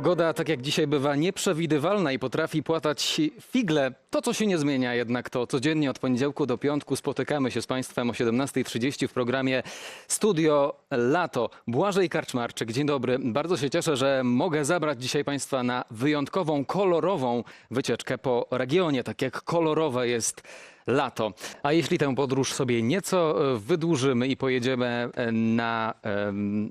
Pogoda, tak jak dzisiaj bywa, nieprzewidywalna i potrafi płatać figle. To, co się nie zmienia jednak, to codziennie od poniedziałku do piątku spotykamy się z Państwem o 17.30 w programie Studio Lato. Błażej Karczmarczyk, dzień dobry. Bardzo się cieszę, że mogę zabrać dzisiaj Państwa na wyjątkową, kolorową wycieczkę po regionie, tak jak kolorowe jest lato. A jeśli tę podróż sobie nieco e, wydłużymy i pojedziemy e, na,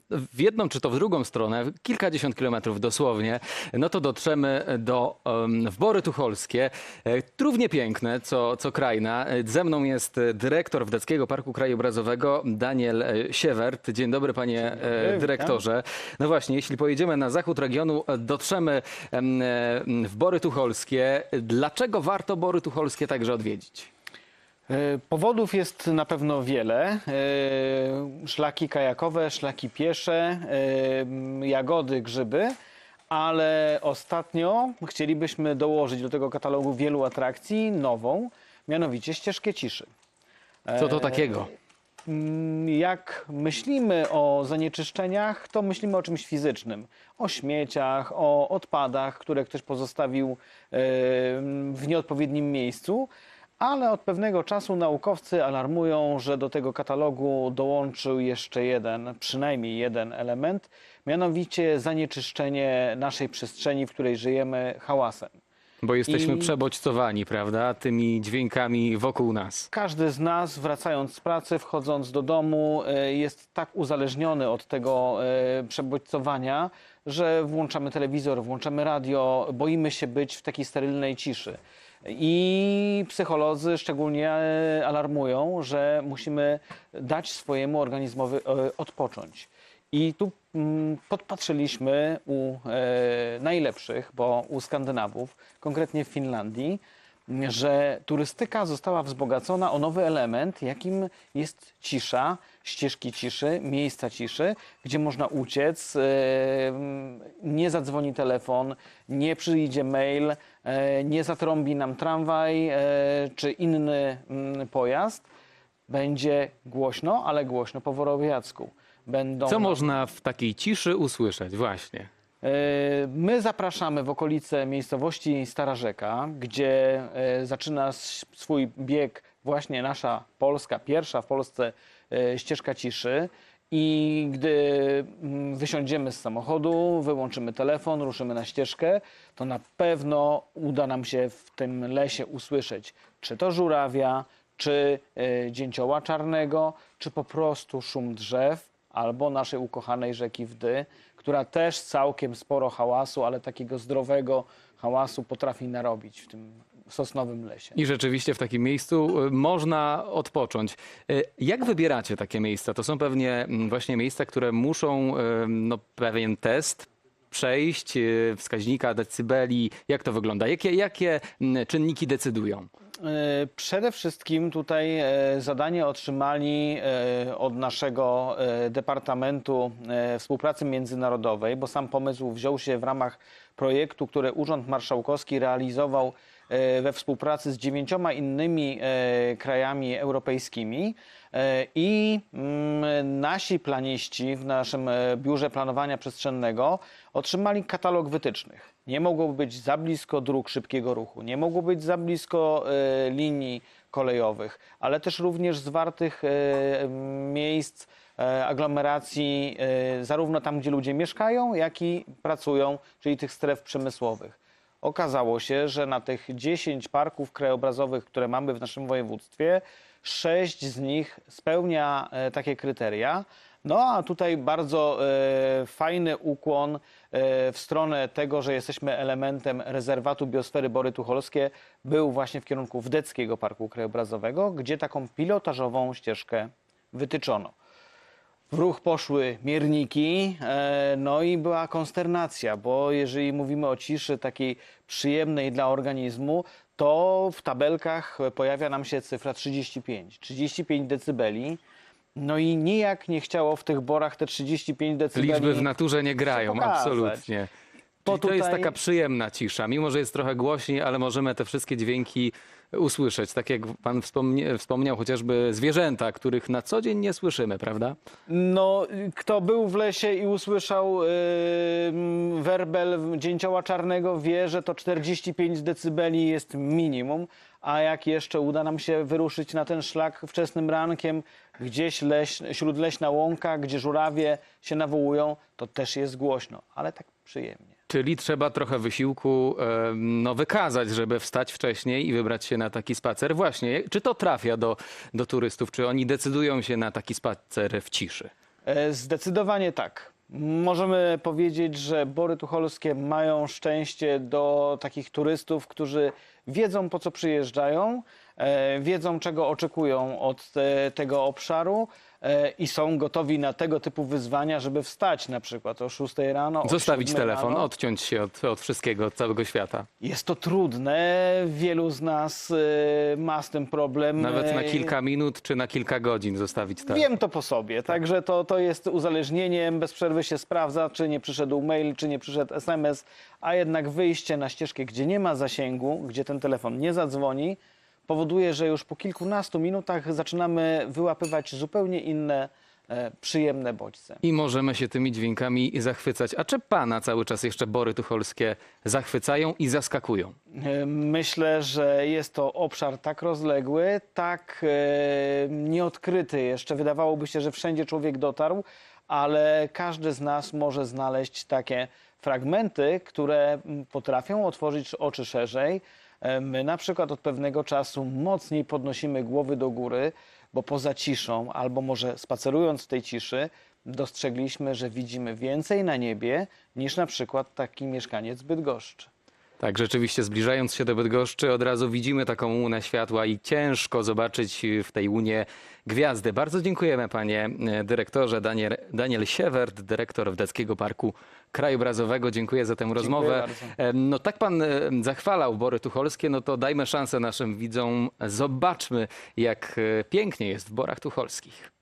w jedną czy to w drugą stronę, kilkadziesiąt kilometrów dosłownie, no to dotrzemy do em, w Bory Tucholskie. E, Równie piękne, co, co Krajna. Ze mną jest dyrektor Wdeckiego Parku Krajobrazowego Daniel Siewert. Dzień dobry panie dyrektorze. No właśnie, jeśli pojedziemy na zachód regionu, dotrzemy em, w Bory Tucholskie. Dlaczego warto Bory Tucholskie także odwiedzić? E, Powodów jest na pewno wiele. E, Szlaki kajakowe, szlaki piesze, e, jagody, grzyby, ale ostatnio chcielibyśmy dołożyć do tego katalogu wielu atrakcji nową, mianowicie ścieżkę ciszy. Co to takiego? Mm, Jak myślimy o zanieczyszczeniach, to myślimy o czymś fizycznym. O śmieciach, o odpadach, które ktoś pozostawił w nieodpowiednim miejscu. Ale od pewnego czasu naukowcy alarmują, że do tego katalogu dołączył jeszcze jeden, przynajmniej jeden element, mianowicie zanieczyszczenie naszej przestrzeni, w której żyjemy, hałasem. Bo jesteśmy I- przebodźcowani, prawda, tymi dźwiękami wokół nas. Każdy z nas, wracając z pracy, wchodząc do domu, e, jest tak uzależniony od tego e, przebodźcowania, że włączamy telewizor, włączamy radio, boimy się być w takiej sterylnej ciszy. I psycholodzy szczególnie e, alarmują, że musimy dać swojemu organizmowi e, odpocząć. I tu mm, podpatrzyliśmy u e, najlepszych, bo u Skandynawów, konkretnie w Finlandii, że turystyka została wzbogacona o nowy element, jakim jest cisza, ścieżki ciszy, miejsca ciszy, gdzie można uciec, e, nie zadzwoni telefon, nie przyjdzie mail, e, nie zatrąbi nam tramwaj e, czy inny pojazd. Będzie głośno, ale głośno po worowiacku. Będą Co można w takiej ciszy usłyszeć? Właśnie. E, My zapraszamy w okolice miejscowości Stara Rzeka, gdzie e, zaczyna swój bieg właśnie nasza polska, pierwsza w Polsce e, ścieżka ciszy. I gdy mm, wysiądziemy z samochodu, wyłączymy telefon, ruszymy na ścieżkę, to na pewno uda nam się w tym lesie usłyszeć, czy to żurawia, czy dzięcioła czarnego, czy po prostu szum drzew, albo naszej ukochanej rzeki Wdy, która też całkiem sporo hałasu, ale takiego zdrowego hałasu potrafi narobić w tym sosnowym lesie. I rzeczywiście w takim miejscu y, można odpocząć. Y, Jak wybieracie takie miejsca? To są pewnie mm, właśnie miejsca, które muszą no, pewien test przejść, y, wskaźnika decybeli. Jak to wygląda? Jakie, jakie mm, czynniki decydują? E, Przede wszystkim tutaj e, zadanie otrzymali e, od naszego Departamentu Współpracy Międzynarodowej, bo sam pomysł wziął się w ramach projektu, który Urząd Marszałkowski realizował we współpracy z dziewięcioma innymi e, krajami europejskimi. E, I mm, nasi planiści w naszym e, Biurze Planowania Przestrzennego otrzymali katalog wytycznych. Nie mogło być za blisko dróg szybkiego ruchu, nie mogło być za blisko e, linii kolejowych, ale też również zwartych e, miejsc e, aglomeracji, e, zarówno tam, gdzie ludzie mieszkają, jak i pracują, czyli tych stref przemysłowych. Okazało się, że na tych 10 parków krajobrazowych, które mamy w naszym województwie, 6 z nich spełnia e, takie kryteria. No a tutaj bardzo e, fajny ukłon e, w stronę tego, że jesteśmy elementem rezerwatu biosfery Bory Tucholskie, był właśnie w kierunku Wdeckiego Parku Krajobrazowego, gdzie taką pilotażową ścieżkę wytyczono. W ruch poszły mierniki, e, no i była konsternacja, bo jeżeli mówimy o ciszy takiej przyjemnej dla organizmu, to w tabelkach pojawia nam się cyfra 35. 35 decybeli. No i nijak nie chciało w tych borach te 35 decybeli. Liczby w naturze nie grają, absolutnie. Bo Czyli to jest tutaj- taka przyjemna cisza. Mimo, że jest trochę głośniej, ale możemy te wszystkie dźwięki usłyszeć? Tak jak pan wspomnie, wspomniał, chociażby zwierzęta, których na co dzień nie słyszymy, prawda? No, kto był w lesie i usłyszał y, mm, werbel dzięcioła czarnego, wie, że to 45 decybeli jest minimum. A jak jeszcze uda nam się wyruszyć na ten szlak wczesnym rankiem, gdzieś leś, śródleśna łąka, gdzie żurawie się nawołują, to też jest głośno, ale tak przyjemnie. Czyli trzeba trochę wysiłku no, wykazać, żeby wstać wcześniej i wybrać się na taki spacer. Właśnie, czy to trafia do, do turystów? Czy oni decydują się na taki spacer w ciszy? E, Zdecydowanie tak. Możemy powiedzieć, że Bory Tucholskie mają szczęście do takich turystów, którzy wiedzą po co przyjeżdżają, wiedzą czego oczekują od te, tego obszaru e, i są gotowi na tego typu wyzwania, żeby wstać na przykład o 6 rano. o Zostawić 7 telefon, rano. odciąć się od, od wszystkiego, od całego świata. Jest to trudne. Wielu z nas e, ma z tym problem. Nawet na E, kilka minut czy na kilka godzin zostawić telefon. Wiem to po sobie, także to, to jest uzależnieniem. Bez przerwy się sprawdza, czy nie przyszedł mail, czy nie przyszedł SMS, a jednak wyjście na ścieżkę, gdzie nie ma zasięgu, gdzie ten telefon nie zadzwoni, powoduje, że już po kilkunastu minutach zaczynamy wyłapywać zupełnie inne e, przyjemne bodźce. I możemy się tymi dźwiękami zachwycać. A czy pana cały czas jeszcze bory tucholskie zachwycają i zaskakują? E, Myślę, że jest to obszar tak rozległy, tak e, nieodkryty jeszcze. Wydawałoby się, że wszędzie człowiek dotarł, ale każdy z nas może znaleźć takie fragmenty, które mm, potrafią otworzyć oczy szerzej. My na przykład od pewnego czasu mocniej podnosimy głowy do góry, bo poza ciszą, albo może spacerując w tej ciszy, dostrzegliśmy, że widzimy więcej na niebie niż na przykład taki mieszkaniec Bydgoszczy. Tak, rzeczywiście zbliżając się do Bydgoszczy od razu widzimy taką łunę światła i ciężko zobaczyć w tej łunie gwiazdy. Bardzo dziękujemy panie e, dyrektorze Daniel, Daniel Siewert, dyrektor Wdeckiego Parku Krajobrazowego. Dziękuję za tę rozmowę. bardzo. No tak pan e, zachwalał Bory Tucholskie, no to dajmy szansę naszym widzom. Zobaczmy jak e, pięknie jest w Borach Tucholskich.